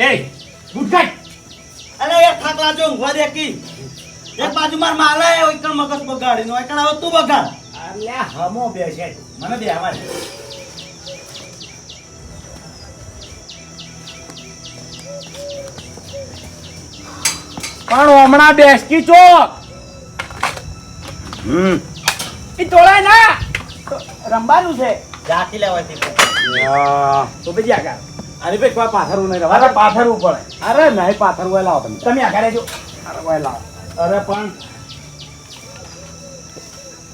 એ ગુટકાટ અરે યાર થાક લાજો ઊંઘવા દે કી. એક બાજુ માર માલે એક મગજ બગાડી નો એક હવે તું બગાડ. અલ્યા હમો બેસે. મને બે આવા પણ હમણાં બેસકી ચોક હમ. એ તોડાય ના. રમવાનું છે. રાખી લેવાય તો બીજી આગળ. અરે ભાઈ કોઈ પાથરવું નહીં અરે પાથરવું પડે. અરે નહીં પાથરવું હોય લાવો તમે તમે આગળ જો અરે ભાઈ લાવો. અરે પણ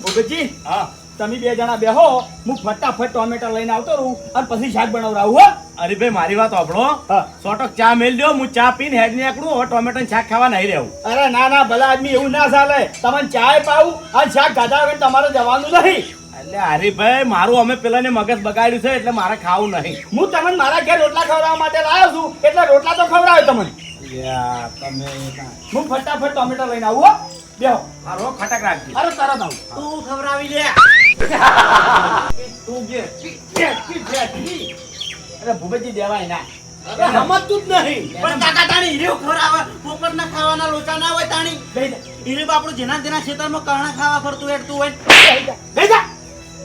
ભગતજી હા. તમે બે જણા બેહો હું ફટાફટ ટોમેટો લઈને આવતો રહું અને પછી શાક બનાવરાવું હો. અરે ભાઈ મારી વાત આપણો હા. સોટક ચા મેલ દો હું ચા પીને હેડ નીકળું હવે ટોમેટો ને શાક ખાવા નહીં રહેવું. અરે ના ના ભલા આદમી એવું ના ચાલે. તમને ચાય પાવું અને શાક ગાધા વગર તમારે જવાનું નહીં. એટલે હરીભાઈ મારું અમે પેલાને મગજ બગાડ્યું છે એટલે મારે ખાવું નહીં. હું તમને મારા ઘેર રોટલા ખવડાવવા માટે લાવ્યો છું એટલે રોટલા તો ખવડાવે તમને. તમે હું ફટાફટ ટોમેટો લઈને આવું બેહો. મારો ખટક રાખજો. અરે તરત આવું. તું ખવડાવી લે. તું જે અરે ભૂપેજી દેવાય ના. સમજતું જ નહીં. પણ કાકા તાણી હીરો ખવડાવે પોપટ ના ખાવાના લોચા ના હોય તાણી. હીરો આપણું જેના તેના ખેતરમાં કરણા ખાવા ફરતું હેડતું હોય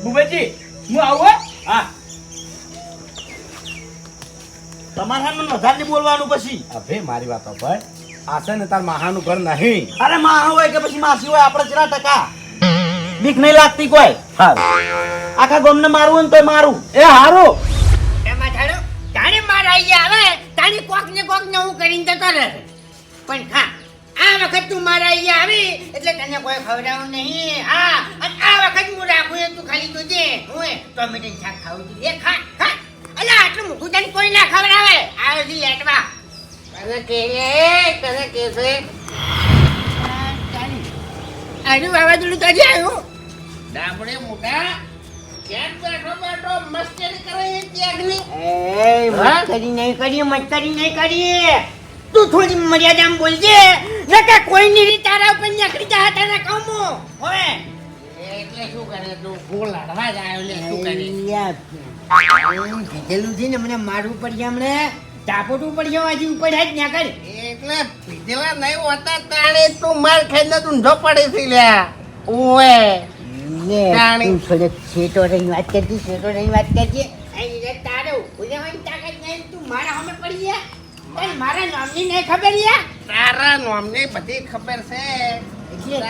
લઈ જા લઈ જા ભૂપતજી હું આવું હા? તમારે સામે વધારે નહીં બોલવાનું પછી. અભે મારી વાત પર આશે ને તાર માહાનું ઘર નહીં. અરે માહા હોય કે પછી માસી હોય આપણે કેટલા ટકા? બીક નહીં લાગતી કોઈ? આખા ગમને મારવું હોય ને તોય મારું. એ હારું. એમાં ધારો તાણે મારા અહીંયા આવે તારી કોક ને કોક નવું કરીને જતો રહે. પણ હા આ વખત તું મારા અહીંયા આવી એટલે તને કોઈ ખવડાવું નહીં. હા અને આ વખત હું રાખું એ તું ખાલી જોજે હું ટોમેટો શાક ખાવું છું. એ ખા ખા. અલા આટલું મોટું તને કોઈ ના ખવડાવે. આવે લેટવા તને કે તને કે છે. આનું વાવાઝોડું તો હજી આવ્યું. ડાબડે મોટા ક્યાં બેઠો બેઠો મસ્કરી કરે છે ત્યાગની? એ મસ્કરી નહીં કરી મસ્કરી નહીં કરી તું થોડી મર્યાદામાં બોલજે. નકે કોઈની રીત તારા ઉપર નીકળી જા તને કહું હું હવે એટલે શું કરે તું? ફૂલ લડવા જ આવ્યો લે શું કરે? કીધેલું છે ને મને મારવું પડશે હમણે. ટાપોટું પડશે હજી ઉપર જ ના કર એટલે પીધેલા નહીં હોતા તાણે તું માર ખાઈને તું ઊંધો પડે છે લ્યા ઓએ તું થોડે છેટો રહી વાત કરતી છેટો રહી વાત કરતી તારો ઉલેવાની તાકાત નહીં તું મારા સામે પડી ગયા મારા નામની નહીં ખબર યા તારા નામની બધી ખબર છે.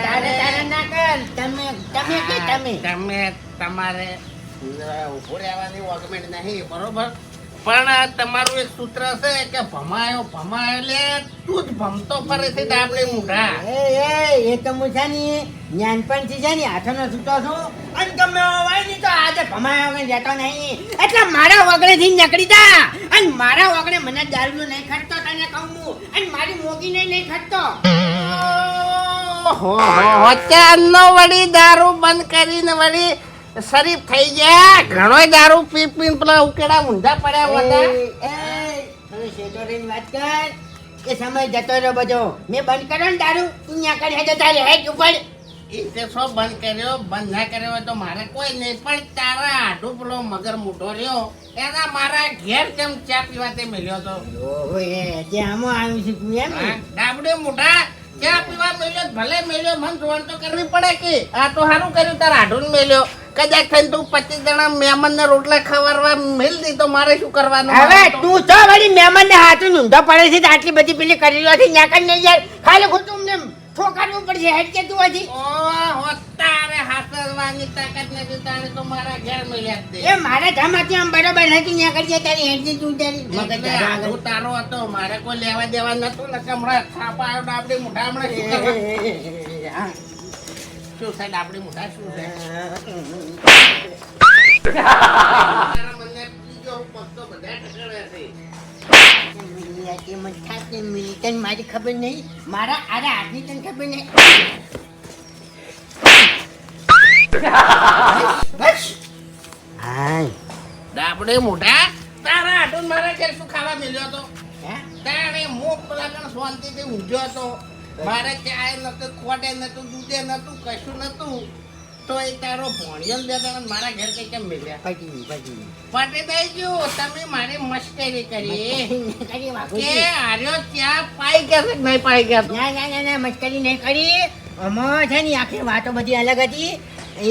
તારે તારે ના કર. તમે તમે કે તમે? તમે તમારે ઊભો રહેવાની વગમેન્ટ નહીં બરોબર? પણ તમારું એક સૂત્ર છે કે ભમાયો ભમાયો એટલે તું જ ભમતો ફરે છે આપણે મૂઢા. એ એ એ તો મુસાની જ્ઞાનપણથી છે ને હાથોનો છૂટો છું. અને ગમે એવો હોય ને તો આજે ભમાયા વગર જતો નહીં. એટલે મારા વગડેથી નીકળી જા. અને મારા વગડે મને દારૂ નહીં ખટતો તને કહું હું. અને મારી મોગી નહીં નહીં ખટતો અત્યારનો વળી દારૂ બંધ કરીને વળી શરીફ થઈ ગયા. ઘણો દારૂ પી પી પેલા ઉકેડા ઊંધા પડ્યા હતા વાત કર. એ સમય જતો રહ્યો બધો. મેં બંધ કર્યો ને દારૂ? તું ત્યાં કરી હેજો તારે હેજ ઉપર. એ તે શો બંધ કર્યો? બંધ ના કર્યો હોય તો મારે કોઈ નહીં. પણ તારા આઢું પેલો મગર મોટો રહ્યો. એના મારા ઘેર કેમ ચા પીવા તે મળ્યો તો ઓહો એ ત્યાં આવ્યું છે એમ ડાબડે મોટા ચા પીવા મળ્યો ભલે મળ્યો મન જોવાનું તો કરવી પડે કે? આ તો સારું કર્યું તારા આઢું મળ્યો કદાચ થઈને તું પચીસ જણા મહેમાન ને રોટલા ખવડાવવા મેલ દી તો મારે શું કરવાનું? હવે તું તો વળી મહેમાન ને હાથ ઊંધો પડે છે આટલી બધી પેલી કરી લો છે ન્યા નહીં યાર ખાલી ખોટું ઠોકારવું પડશે હેડ કે તું હજી ઓહો, તારે હાસરવાની તાકાત નથી તારે તો મારા ઘેર મળ્યા દે એ મારા ધામાંથી આમ બરોબર નથી ન્યા કરજે તારી હેડજી તું તારી મગજ ધારા તારો હતો મારે કોઈ લેવા દેવા નતો ને કે હમણાં થાપા આવ્યો ડાબડી મોઢા હમણાં શું કરવા? આગળ. શું છે ડાબડી મોઢા શું છે મને બીજો પત્તો બધા ટકડે છે. મિલિયાતી મત થાતી મિલી તને મારી ખબર નહીં? મારા આરા હાથની તને ખબર નહીં? બસ હાય. ડાબડી મોટા તારા આઢું મારા ઘેર શું ખાવા મળ્યો હતો? હે? તારે મોક પેલા કણ શાંતિથી ઊંઘ્યો હતો. મારે ચાય નતું ખોટે નતું દૂધે નતું કશું નતું તો એ તારો ભણ્યો ને દેતા મારા ઘેર કઈ કેમ મિલ્યા? પછી પછી પટી દઈ ગયું તમે મારી મસ્કરી કરી. કે આર્યો ત્યાં પાઈ ગયા છે નહીં પાઈ ગયા ના ના ના ના મસ્કરી નહીં કરી. આમાં છે ને આખી વાતો બધી અલગ હતી.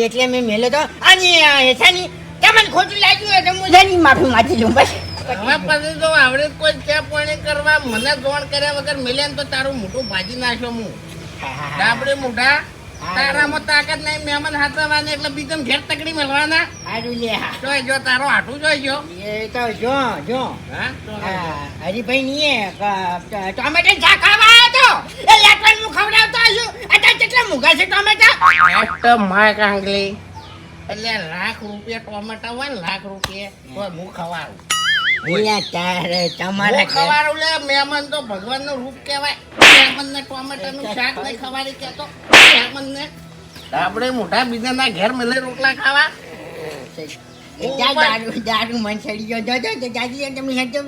એટલે મેં મેલો તો અને એ છે ને તમને ખોટું લાગ્યું એટલે હું છે ને માફી માંગી લઉં. બસ. હવે પછી જો આવડે કોઈ ચા પાણી કરવા મને જોણ કર્યા વગર મિલે તો તારું મોટું ભાજી નાખ્યો હું. ડાબડે મોઢા તારામાં તાકાત નહીં મહેમાન હાથવાની એટલે બીજમ ઘેર તકડી મળવાના. સારું લે તો જો તારો હાટું જોઈ જો એ તો જો જો. હરીભાઈ ની એ ટોમેટો ચા ખાવા આવ્યો તો. એ લેટવાન હું ખવડાવતો હશું અત્યારે કેટલા મૂંગા છે ટોમેટા? એટ માય કાંગલી એટલે લાખ રૂપિયા ટોમેટા હોય ને લાખ રૂપિયા. તો હું ખવાડું તમારા લે મહેમાન તો ભગવાનનું રૂપ મહેમાન ને ટોમેટા નું શાક નહીં ખવાડી કેતો મહેમાન ને આપણે મોટા બીજાના ઘેર મળે રોટલા ખાવા. દારૂ દારૂ મન સડી ગયો. જો દાદી તમે હેડો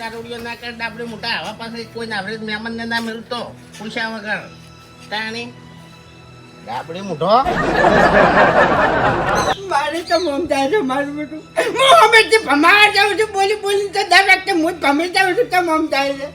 દારૂડિયો ના કરે આપણે મોટા હવા પાસે કોઈ ના આપણે મહેમાન ને ના મળતો પૂછ્યા વગર. તાણી ડાબડી મોઢો. મારે તો મમતા છે મારું બધું. હું અમે ભમાવા જાઉં છું, બોલી બોલી તો દર વખતે હું જ ભમી જાઉં છું, તો મમતા છે.